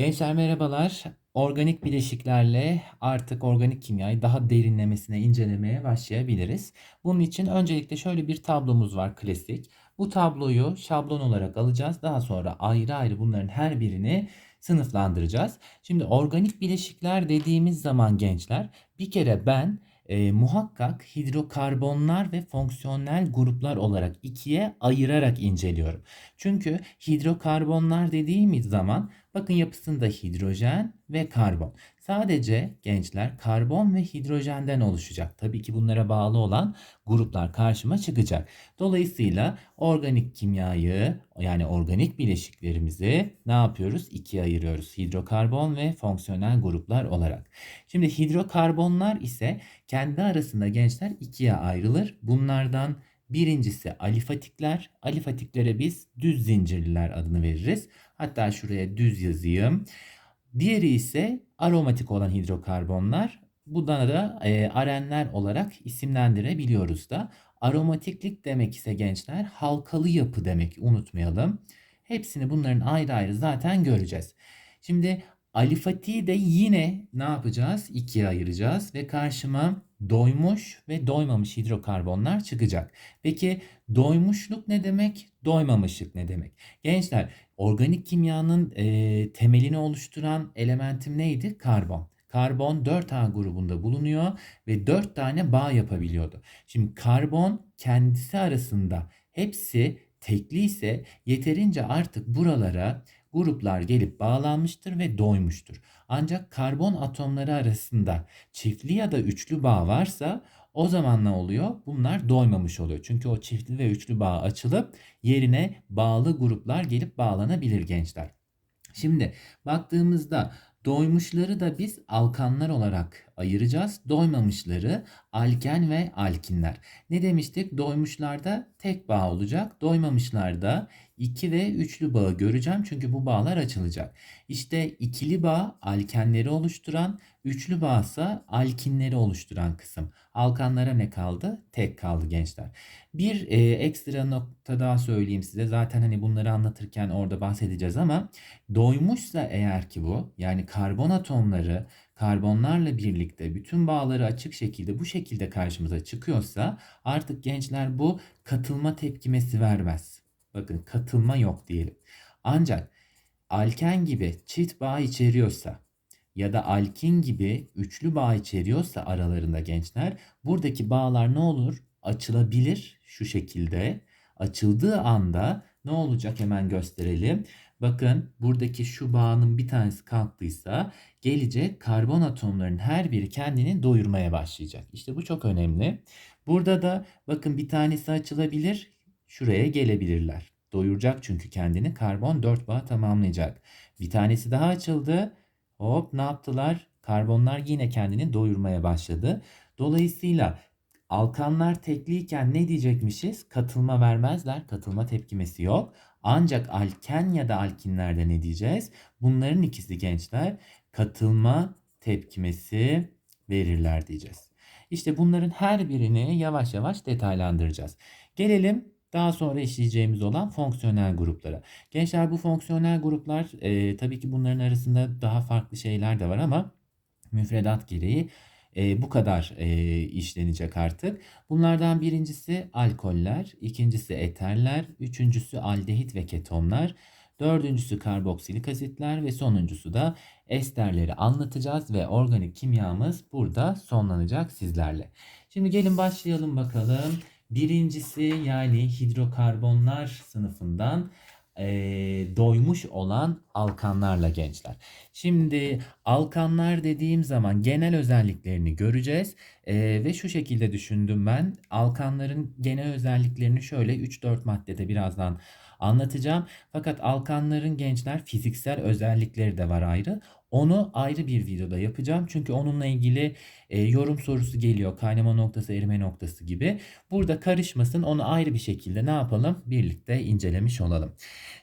Gençler merhabalar. Organik bileşiklerle artık organik kimyayı daha derinlemesine incelemeye başlayabiliriz. Bunun için öncelikle şöyle bir tablomuz var klasik. Bu tabloyu şablon olarak alacağız. Daha sonra ayrı ayrı bunların her birini sınıflandıracağız. Şimdi organik bileşikler dediğimiz zaman gençler bir kere ben e, muhakkak hidrokarbonlar ve fonksiyonel gruplar olarak ikiye ayırarak inceliyorum. Çünkü hidrokarbonlar dediğimiz zaman bakın yapısında hidrojen ve karbon. Sadece gençler karbon ve hidrojenden oluşacak. Tabii ki bunlara bağlı olan gruplar karşıma çıkacak. Dolayısıyla organik kimyayı yani organik bileşiklerimizi ne yapıyoruz? İkiye ayırıyoruz. Hidrokarbon ve fonksiyonel gruplar olarak. Şimdi hidrokarbonlar ise kendi arasında gençler ikiye ayrılır. Bunlardan birincisi alifatikler. Alifatiklere biz düz zincirliler adını veririz. Hatta şuraya düz yazayım. Diğeri ise aromatik olan hidrokarbonlar. Bunlara da e, arenler olarak isimlendirebiliyoruz da. Aromatiklik demek ise gençler halkalı yapı demek unutmayalım. Hepsini bunların ayrı ayrı zaten göreceğiz. Şimdi alifatiği de yine ne yapacağız? İkiye ayıracağız ve karşıma doymuş ve doymamış hidrokarbonlar çıkacak. Peki doymuşluk ne demek? Doymamışlık ne demek? Gençler organik kimyanın e, temelini oluşturan elementim neydi? Karbon. Karbon 4A grubunda bulunuyor ve 4 tane bağ yapabiliyordu. Şimdi karbon kendisi arasında hepsi tekli ise yeterince artık buralara gruplar gelip bağlanmıştır ve doymuştur. Ancak karbon atomları arasında çiftli ya da üçlü bağ varsa o zaman ne oluyor? Bunlar doymamış oluyor. Çünkü o çiftli ve üçlü bağ açılıp yerine bağlı gruplar gelip bağlanabilir gençler. Şimdi baktığımızda doymuşları da biz alkanlar olarak ayıracağız. Doymamışları alken ve alkinler. Ne demiştik? Doymuşlarda tek bağ olacak. Doymamışlarda 2 ve üçlü bağı göreceğim çünkü bu bağlar açılacak. İşte ikili bağ alkenleri oluşturan, üçlü bağ ise alkinleri oluşturan kısım. Alkanlara ne kaldı? Tek kaldı gençler. Bir e, ekstra nokta daha söyleyeyim size. Zaten hani bunları anlatırken orada bahsedeceğiz ama doymuşsa eğer ki bu yani karbon atomları karbonlarla birlikte bütün bağları açık şekilde bu şekilde karşımıza çıkıyorsa artık gençler bu katılma tepkimesi vermez. Bakın katılma yok diyelim. Ancak alken gibi çift bağ içeriyorsa ya da alkin gibi üçlü bağ içeriyorsa aralarında gençler buradaki bağlar ne olur? Açılabilir şu şekilde. Açıldığı anda ne olacak hemen gösterelim. Bakın buradaki şu bağının bir tanesi kalktıysa gelecek karbon atomlarının her biri kendini doyurmaya başlayacak. İşte bu çok önemli. Burada da bakın bir tanesi açılabilir şuraya gelebilirler. Doyuracak çünkü kendini karbon 4 bağ tamamlayacak. Bir tanesi daha açıldı. Hop ne yaptılar? Karbonlar yine kendini doyurmaya başladı. Dolayısıyla alkanlar tekliyken ne diyecekmişiz? Katılma vermezler. Katılma tepkimesi yok. Ancak alken ya da alkinlerde ne diyeceğiz? Bunların ikisi gençler katılma tepkimesi verirler diyeceğiz. İşte bunların her birini yavaş yavaş detaylandıracağız. Gelelim daha sonra işleyeceğimiz olan fonksiyonel gruplara. Gençler bu fonksiyonel gruplar e, tabii ki bunların arasında daha farklı şeyler de var ama müfredat gereği e, bu kadar e, işlenecek artık. Bunlardan birincisi alkoller, ikincisi eterler, üçüncüsü aldehit ve ketonlar, dördüncüsü karboksilik asitler ve sonuncusu da esterleri anlatacağız ve organik kimyamız burada sonlanacak sizlerle. Şimdi gelin başlayalım bakalım. Birincisi yani hidrokarbonlar sınıfından e, doymuş olan alkanlarla gençler. Şimdi alkanlar dediğim zaman genel özelliklerini göreceğiz e, ve şu şekilde düşündüm ben. Alkanların genel özelliklerini şöyle 3-4 maddede birazdan anlatacağım. Fakat alkanların gençler fiziksel özellikleri de var ayrı. Onu ayrı bir videoda yapacağım. Çünkü onunla ilgili e, yorum sorusu geliyor. Kaynama noktası, erime noktası gibi. Burada karışmasın. Onu ayrı bir şekilde ne yapalım? Birlikte incelemiş olalım.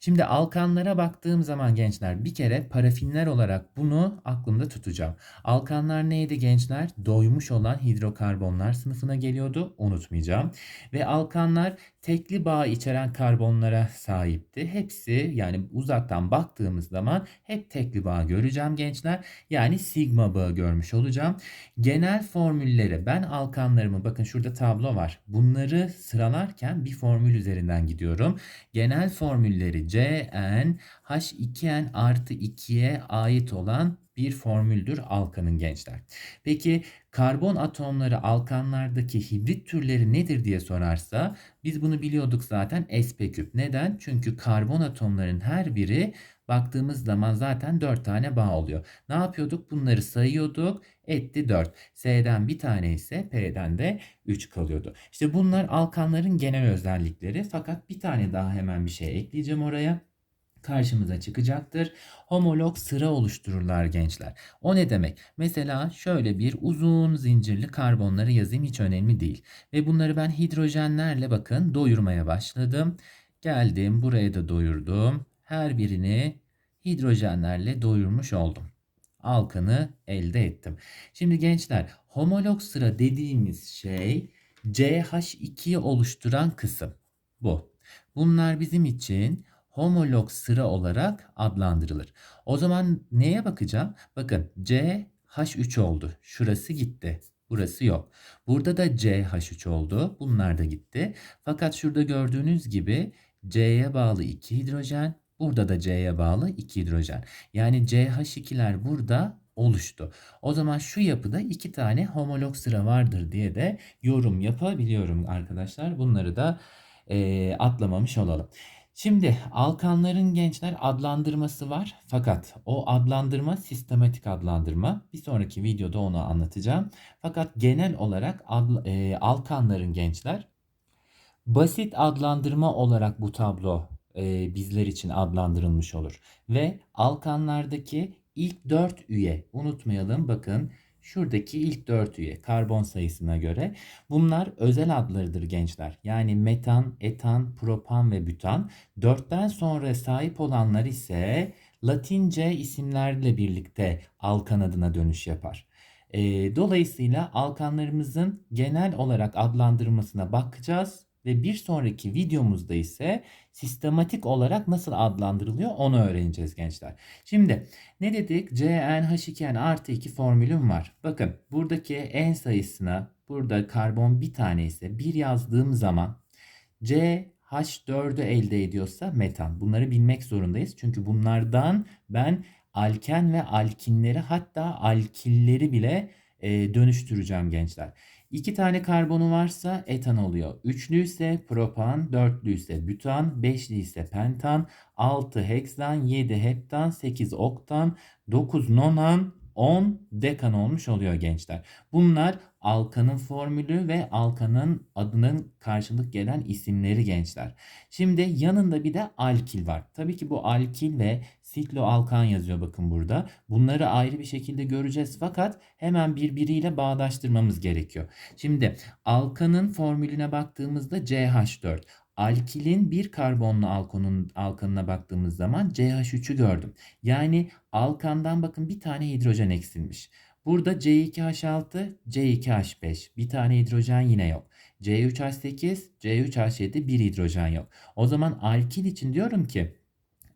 Şimdi alkanlara baktığım zaman gençler bir kere parafinler olarak bunu aklımda tutacağım. Alkanlar neydi gençler? Doymuş olan hidrokarbonlar sınıfına geliyordu. Unutmayacağım. Ve alkanlar tekli bağ içeren karbonlara sahipti. Hepsi yani uzaktan baktığımız zaman hep tekli bağ göreceğim gençler. Yani sigma bağı görmüş olacağım. Genel formülleri ben alkanlarımı bakın şurada tablo var. Bunları sıralarken bir formül üzerinden gidiyorum. Genel formülleri CN H2N artı 2'ye ait olan bir formüldür alkanın gençler. Peki karbon atomları alkanlardaki hibrit türleri nedir diye sorarsa biz bunu biliyorduk zaten sp küp. Neden? Çünkü karbon atomların her biri baktığımız zaman zaten 4 tane bağ oluyor. Ne yapıyorduk? Bunları sayıyorduk. Etti 4. S'den bir tane ise P'den de 3 kalıyordu. İşte bunlar alkanların genel özellikleri. Fakat bir tane daha hemen bir şey ekleyeceğim oraya karşımıza çıkacaktır. Homolog sıra oluştururlar gençler. O ne demek? Mesela şöyle bir uzun zincirli karbonları yazayım hiç önemli değil. Ve bunları ben hidrojenlerle bakın doyurmaya başladım. Geldim buraya da doyurdum. Her birini hidrojenlerle doyurmuş oldum. Alkanı elde ettim. Şimdi gençler homolog sıra dediğimiz şey CH2'yi oluşturan kısım. Bu. Bunlar bizim için homolog sıra olarak adlandırılır. O zaman neye bakacağım? Bakın C H3 oldu. Şurası gitti. Burası yok. Burada da CH3 oldu. Bunlar da gitti. Fakat şurada gördüğünüz gibi C'ye bağlı 2 hidrojen. Burada da C'ye bağlı 2 hidrojen. Yani CH2'ler burada oluştu. O zaman şu yapıda iki tane homolog sıra vardır diye de yorum yapabiliyorum arkadaşlar. Bunları da e, atlamamış olalım. Şimdi alkanların gençler adlandırması var. Fakat o adlandırma sistematik adlandırma. Bir sonraki videoda onu anlatacağım. Fakat genel olarak adl- e, alkanların gençler basit adlandırma olarak bu tablo e, bizler için adlandırılmış olur. Ve alkanlardaki ilk 4 üye unutmayalım bakın Şuradaki ilk 4 üye karbon sayısına göre bunlar özel adlarıdır gençler. Yani metan, etan, propan ve bütan. 4'ten sonra sahip olanlar ise Latince isimlerle birlikte alkan adına dönüş yapar. E, dolayısıyla alkanlarımızın genel olarak adlandırmasına bakacağız ve bir sonraki videomuzda ise sistematik olarak nasıl adlandırılıyor onu öğreneceğiz gençler. Şimdi ne dedik? CnH2n artı 2 formülüm var. Bakın buradaki en sayısına burada karbon bir tane ise bir yazdığım zaman CH4'ü elde ediyorsa metan. Bunları bilmek zorundayız. Çünkü bunlardan ben alken ve alkinleri hatta alkilleri bile e, dönüştüreceğim gençler. İki tane karbonu varsa etan oluyor. Üçlü ise propan, dörtlü ise bütan, beşli ise pentan, altı heksan, yedi heptan, sekiz oktan, dokuz nonan, 10 dekan olmuş oluyor gençler. Bunlar alkanın formülü ve alkanın adının karşılık gelen isimleri gençler. Şimdi yanında bir de alkil var. Tabii ki bu alkil ve sikloalkan yazıyor bakın burada. Bunları ayrı bir şekilde göreceğiz fakat hemen birbiriyle bağdaştırmamız gerekiyor. Şimdi alkanın formülüne baktığımızda CH4. Alkilin bir karbonlu alkonun alkanına baktığımız zaman CH3'ü gördüm. Yani alkandan bakın bir tane hidrojen eksilmiş. Burada C2H6, C2H5. Bir tane hidrojen yine yok. C3H8, C3H7 bir hidrojen yok. O zaman alkil için diyorum ki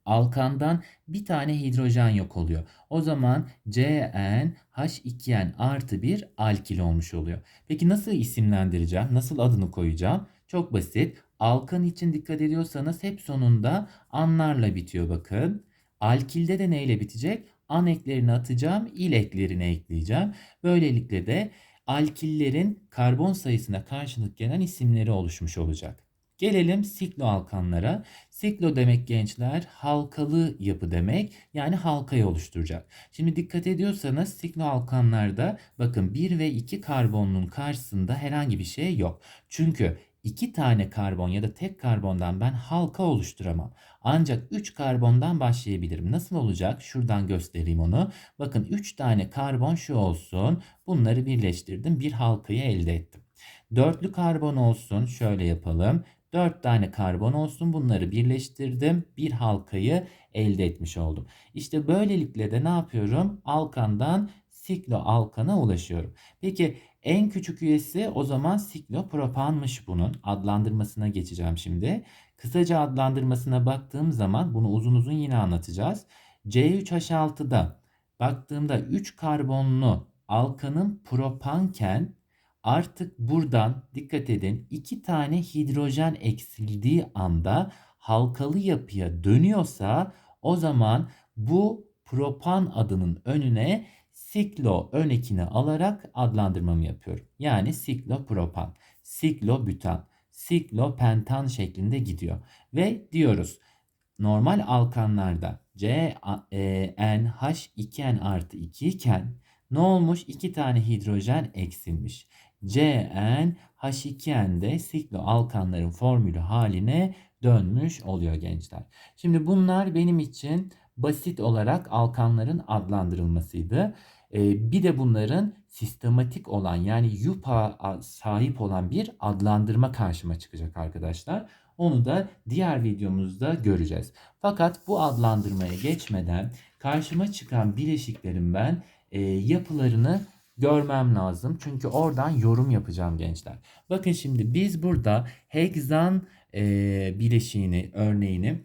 alkandan bir tane hidrojen yok oluyor. O zaman CnH2n artı bir alkil olmuş oluyor. Peki nasıl isimlendireceğim? Nasıl adını koyacağım? Çok basit. Alkan için dikkat ediyorsanız hep sonunda anlarla bitiyor bakın. Alkilde de neyle bitecek? An eklerini atacağım, il eklerini ekleyeceğim. Böylelikle de alkillerin karbon sayısına karşılık gelen isimleri oluşmuş olacak. Gelelim sikloalkanlara. Siklo demek gençler halkalı yapı demek. Yani halkayı oluşturacak. Şimdi dikkat ediyorsanız sikloalkanlarda bakın 1 ve 2 karbonun karşısında herhangi bir şey yok. Çünkü 2 tane karbon ya da tek karbondan ben halka oluşturamam. Ancak 3 karbondan başlayabilirim. Nasıl olacak? Şuradan göstereyim onu. Bakın 3 tane karbon şu olsun. Bunları birleştirdim. Bir halkayı elde ettim. Dörtlü karbon olsun. Şöyle yapalım. 4 tane karbon olsun. Bunları birleştirdim. Bir halkayı elde etmiş oldum. İşte böylelikle de ne yapıyorum? Alkandan sikloalkana ulaşıyorum. Peki en küçük üyesi o zaman siklopropanmış bunun. Adlandırmasına geçeceğim şimdi. Kısaca adlandırmasına baktığım zaman bunu uzun uzun yine anlatacağız. C3H6'da baktığımda 3 karbonlu alkanın propanken artık buradan dikkat edin 2 tane hidrojen eksildiği anda halkalı yapıya dönüyorsa o zaman bu propan adının önüne siklo ön ekini alarak adlandırmamı yapıyorum. Yani siklopropan, siklobutan, siklopentan şeklinde gidiyor. Ve diyoruz normal alkanlarda C, e, N, H, 2N artı 2 iken ne olmuş? 2 tane hidrojen eksilmiş. CN, H2N'de sikloalkanların formülü haline dönmüş oluyor gençler. Şimdi bunlar benim için basit olarak alkanların adlandırılmasıydı. Ee, bir de bunların sistematik olan yani YUPA sahip olan bir adlandırma karşıma çıkacak arkadaşlar. Onu da diğer videomuzda göreceğiz. Fakat bu adlandırmaya geçmeden karşıma çıkan bileşiklerin ben e, yapılarını görmem lazım. Çünkü oradan yorum yapacağım gençler. Bakın şimdi biz burada hexan e, bileşiğini örneğini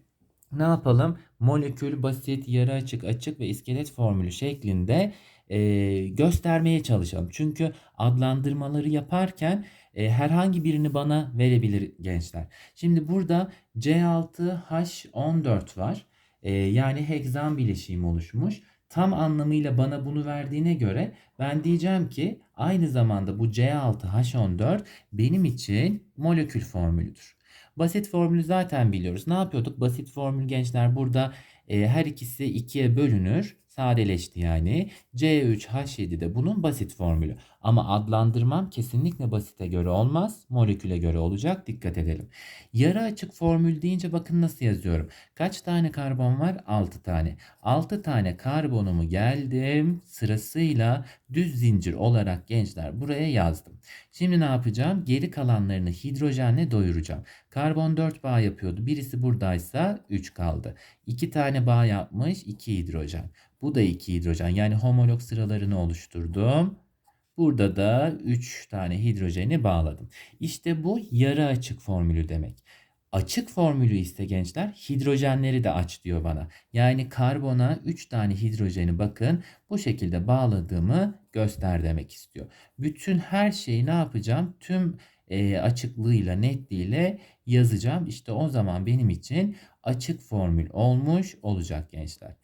ne yapalım? Molekül, basit, yarı açık, açık ve iskelet formülü şeklinde e, göstermeye çalışalım. Çünkü adlandırmaları yaparken e, herhangi birini bana verebilir gençler. Şimdi burada C6H14 var. E, yani hexan bileşiğim oluşmuş. Tam anlamıyla bana bunu verdiğine göre ben diyeceğim ki aynı zamanda bu C6H14 benim için molekül formülüdür. Basit formülü zaten biliyoruz. Ne yapıyorduk? Basit formül gençler burada e, her ikisi ikiye bölünür. Sadeleşti yani. C3H7 de bunun basit formülü. Ama adlandırmam kesinlikle basite göre olmaz. Moleküle göre olacak. Dikkat edelim. Yarı açık formül deyince bakın nasıl yazıyorum. Kaç tane karbon var? 6 tane. 6 tane karbonumu geldim. Sırasıyla düz zincir olarak gençler buraya yazdım. Şimdi ne yapacağım? Geri kalanlarını hidrojenle doyuracağım. Karbon 4 bağ yapıyordu. Birisi buradaysa 3 kaldı. 2 tane bağ yapmış 2 hidrojen. Bu da 2 hidrojen. Yani homolog sıralarını oluşturdum. Burada da 3 tane hidrojeni bağladım. İşte bu yarı açık formülü demek. Açık formülü ise gençler hidrojenleri de aç diyor bana. Yani karbona 3 tane hidrojeni bakın bu şekilde bağladığımı göster demek istiyor. Bütün her şeyi ne yapacağım? Tüm e, açıklığıyla netliğiyle yazacağım. İşte o zaman benim için açık formül olmuş olacak gençler.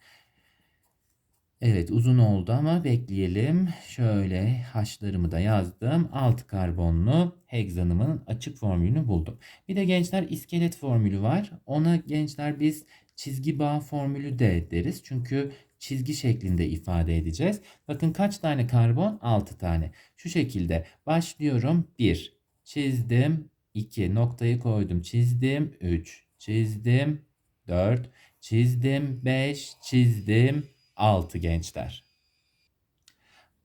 Evet uzun oldu ama bekleyelim. Şöyle haşlarımı da yazdım. Alt karbonlu hegzanımın açık formülünü buldum. Bir de gençler iskelet formülü var. Ona gençler biz çizgi bağ formülü de deriz. Çünkü çizgi şeklinde ifade edeceğiz. Bakın kaç tane karbon? 6 tane. Şu şekilde başlıyorum. 1 çizdim. 2 noktayı koydum. Çizdim. 3 çizdim. 4 çizdim. 5 çizdim. 6 gençler.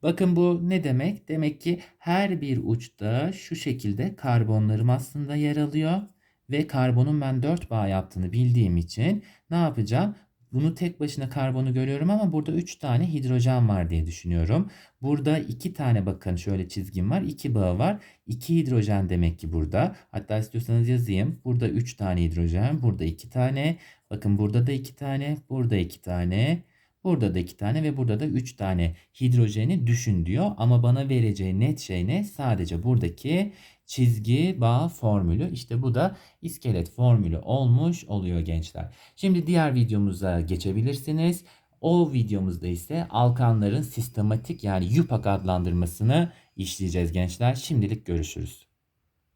Bakın bu ne demek? Demek ki her bir uçta şu şekilde karbonlarım aslında yer alıyor. Ve karbonun ben 4 bağ yaptığını bildiğim için ne yapacağım? Bunu tek başına karbonu görüyorum ama burada 3 tane hidrojen var diye düşünüyorum. Burada 2 tane bakın şöyle çizgim var. 2 bağı var. 2 hidrojen demek ki burada. Hatta istiyorsanız yazayım. Burada 3 tane hidrojen. Burada 2 tane. Bakın burada da 2 tane. Burada 2 tane. Burada da 2 tane ve burada da 3 tane hidrojeni düşün diyor. Ama bana vereceği net şey ne? Sadece buradaki çizgi bağ formülü. İşte bu da iskelet formülü olmuş oluyor gençler. Şimdi diğer videomuza geçebilirsiniz. O videomuzda ise alkanların sistematik yani yupak adlandırmasını işleyeceğiz gençler. Şimdilik görüşürüz.